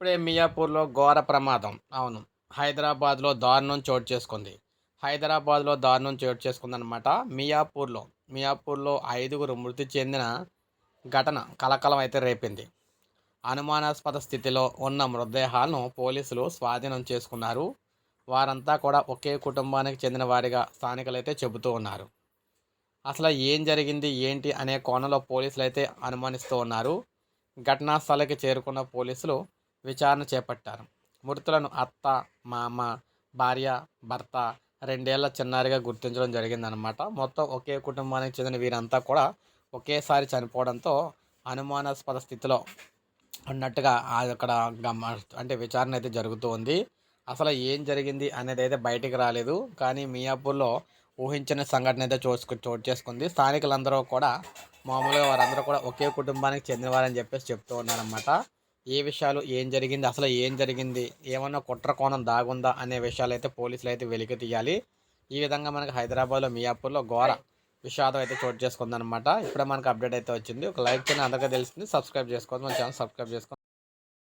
ఇప్పుడే మియాపూర్లో ఘోర ప్రమాదం. అవును. హైదరాబాద్లో దారుణం చోటు చేసుకుంది. హైదరాబాద్లో దారుణం చోటు చేసుకుందనమాట మియాపూర్లో. మియాపూర్లో ఐదుగురు మృతి చెందిన ఘటన కలకలం అయితే రేపింది. అనుమానాస్పద స్థితిలో ఉన్న మృతదేహాలను పోలీసులు స్వాధీనం చేసుకున్నారు. వారంతా కూడా ఒకే కుటుంబానికి చెందిన వారిగా స్థానికులైతే చెబుతూ ఉన్నారు. అసలు ఏం జరిగింది ఏంటి అనే కోణంలో పోలీసులు అయితే అనుమానిస్తూ ఉన్నారు. ఘటనా స్థలకి చేరుకున్న పోలీసులు విచారణ చేపట్టారు. మృతులను అత్త మామ భార్య భర్త రెండేళ్ళ చిన్నారిగా గుర్తించడం జరిగిందనమాట మొత్తం ఒకే కుటుంబానికి చెందిన వీరంతా కూడా ఒకేసారి చనిపోవడంతో అనుమానాస్పద స్థితిలో ఉన్నట్టుగా అక్కడ గమ అంటే విచారణ అయితే జరుగుతూ ఉంది. అసలు ఏం జరిగింది అనేది అయితే బయటికి రాలేదు. కానీ మియాపూర్లో ఊహించిన సంఘటన అయితే చోటు చోటు చేసుకుంది. స్థానికులందరూ కూడా మామూలుగా వారందరూ కూడా ఒకే కుటుంబానికి చెందినవారని చెప్పేసి చెప్తూ ఉన్నారనమాట ఏ విషయాలు ఏం జరిగింది అసలు ఏం జరిగింది ఏమన్నా కుట్ర కోణం దాగుందా అనే విషయాలు అయితే పోలీసులు అయితే వెలికి తీయాలి. ఈ విధంగా మనకి హైదరాబాద్లో మియాపూర్లో ఘోర విషాదం అయితే చోటు చేసుకుందనమాట ఇప్పుడే మనకు అప్డేట్ అయితే వచ్చింది. ఒక లైక్ చేయని అందరికీ తెలిసింది సబ్స్క్రైబ్ చేసుకోవద్దు మన ఛానల్ సబ్స్క్రైబ్ చేసుకోండి